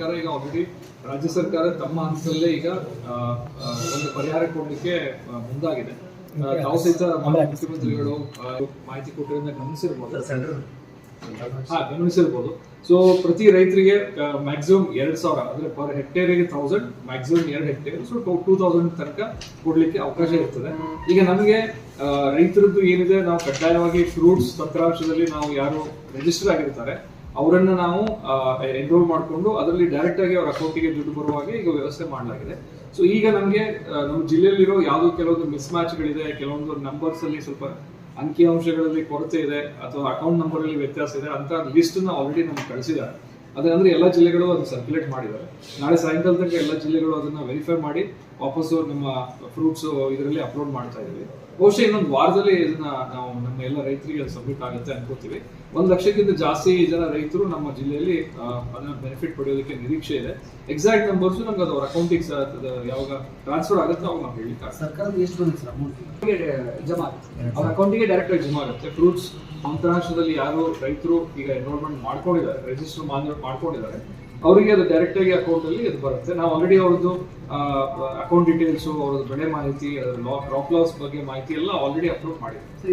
ಸರ್ಕಾರ ಈಗ ಆಲ್ರೆಡಿ ರಾಜ್ಯ ಸರ್ಕಾರ ತಮ್ಮ ಹಂತದಲ್ಲೇ ಈಗ ಒಂದು ಪರಿಹಾರ ಕೊಡಲಿಕ್ಕೆ ಮುಂದಾಗಿದೆ. ತಾವು ಸಹಿತ ಮುಖ್ಯಮಂತ್ರಿಗಳು ಮಾಹಿತಿ ಕೊಟ್ಟಿರೋದನ್ನ ಗಮನಿಸಿರ್ಬೋದು. ಹಾ ಗಮನಿಸಿರ್ಬೋದು. ಸೊ ಪ್ರತಿ ರೈತರಿಗೆ ಮ್ಯಾಕ್ಸಿಮಮ್ ಎರಡ್ ಸಾವಿರ ಅಂದ್ರೆ ಪರ್ ಹೆಕ್ಟೇರಿಗೆ ತೌಸಂಡ್ ಮ್ಯಾಕ್ಸಿಮಮ್ ಎರಡ್ ಹೆಕ್ಟೇರ್ ಸೊ ಟೂ ತೌಸಂಡ್ ತನಕ ಕೊಡ್ಲಿಕ್ಕೆ ಅವಕಾಶ ಇರ್ತದೆ. ಈಗ ನಮಗೆ ರೈತರದ್ದು ಏನಿದೆ ನಾವು ಕಡ್ಡಾಯವಾಗಿ ಫ್ರೂಟ್ಸ್ ತಂತ್ರಾಂಶದಲ್ಲಿ ನಾವು ಯಾರು ರಿಜಿಸ್ಟರ್ ಆಗಿರ್ತಾರೆ ಅವರನ್ನ ನಾವು ಎನ್ರೋಲ್ ಮಾಡಿಕೊಂಡು ಅದರಲ್ಲಿ ಡೈರೆಕ್ಟ್ ಆಗಿ ಅವ್ರ ಅಕೌಂಟಿಗೆ ದುಡ್ಡು ಬರುವ ಹಾಗೆ ಈಗ ವ್ಯವಸ್ಥೆ ಮಾಡಲಾಗಿದೆ. ಸೊ ಈಗ ನಮಗೆ ನಮ್ಮ ಜಿಲ್ಲೆಯಲ್ಲಿರೋ ಯಾವುದೋ ಕೆಲವೊಂದು ಮಿಸ್ ಮ್ಯಾಚ್ಗಳಿದೆ ಕೆಲವೊಂದು ನಂಬರ್ಸ್ ಅಲ್ಲಿ ಸ್ವಲ್ಪ ಅಂಕಿಅಂಶಗಳಲ್ಲಿ ಕೊರತೆ ಇದೆ, ಅಥವಾ ಅಕೌಂಟ್ ನಂಬರ್ ಅಲ್ಲಿ ವ್ಯತ್ಯಾಸ ಇದೆ, ಅಂತ ಲಿಸ್ಟ್ನ ಆಲ್ರೆಡಿ ನಮ್ಗೆ ಕಳಿಸಿದ್ದಾರೆ. ಅದಂದ್ರೆ ಎಲ್ಲ ಜಿಲ್ಲೆಗಳು ಅದನ್ನ ಸರ್ಕ್ಯುಲೇಟ್ ಮಾಡಿದ್ದಾರೆ. ನಾಳೆ ಸಾಯಂಕಾಲ ತನಕ ಎಲ್ಲ ಜಿಲ್ಲೆಗಳು ಅದನ್ನ ವೆರಿಫೈ ಮಾಡಿ ವಾಪಸ್ಸು ನಮ್ಮ ಫ್ರೂಟ್ಸ್ ಇದರಲ್ಲಿ ಅಪ್ಲೋಡ್ ಮಾಡ್ತಾ ಇದೀವಿ ಬಹುಶಃ ಇನ್ನೊಂದು ವಾರದಲ್ಲಿ ಇದನ್ನ ನಾವು ನಮ್ಮ ಎಲ್ಲ ರೈತರಿಗೆ ಸಬ್ಮಿಟ್ ಆಗುತ್ತೆ ಅನ್ಕೋತೀವಿ. ಒಂದು ಲಕ್ಷಕ್ಕಿಂತ ಜಾಸ್ತಿ ಜನ ರೈತರು ನಮ್ಮ ಜಿಲ್ಲೆಯಲ್ಲಿ ಅದನ್ನ ಬೆನಿಫಿಟ್ ಪಡೆಯೋದಕ್ಕೆ ನಿರೀಕ್ಷೆ ಇದೆ. ಎಕ್ಸಾಕ್ಟ್ ನಂಬರ್ಸ್ ನಮ್ಗೆ ಅದು ಅವ್ರ ಅಕೌಂಟಿಗೆ ಯಾವಾಗ ಟ್ರಾನ್ಸ್ಫರ್ ಆಗುತ್ತೆ ಅವಾಗ ನಾವು ಹೇಳಿಕ್ಕೆ ಸರ್ಕಾರದ ಎಷ್ಟು ಜಮಾ ಅವ್ರ ಅಕೌಂಟಿಗೆ ಡೈರೆಕ್ಟ್ ಆಗಿ ಜಮಾ ಆಗುತ್ತೆ. ಫ್ರೂಟ್ಸ್ ಅಂತಾರಾಷ್ಟ್ರದಲ್ಲಿ ಯಾರು ರೈತರು ಈಗ ಎನ್ರೋಲ್ಮೆಂಟ್ ಮಾಡ್ಕೊಂಡಿದ್ದಾರೆ. ರಿಜಿಸ್ಟರ್ ಮಾಡ್ಕೊಂಡಿದ್ದಾರೆ. ಅವರಿಗೆ ಅದು ಡೈರೆಕ್ಟ್ ಆಗಿ ಅಕೌಂಟ್ ಅಲ್ಲಿ ಅದು ಬರುತ್ತೆ. ನಾವು ಆಲ್ರೆಡಿ ಅವ್ರದ್ದು ಅಕೌಂಟ್ ಡೀಟೇಲ್ಸ್ ಅವ್ರದ್ದು ಬೆಳೆ ಮಾಹಿತಿ ಕ್ರಾಪ್ ಲಾಸ್ ಬಗ್ಗೆ ಮಾಹಿತಿ ಎಲ್ಲ ಆಲ್ರೆಡಿ ಅಪ್ಲೋಡ್ ಮಾಡಿದ್ದೀವಿ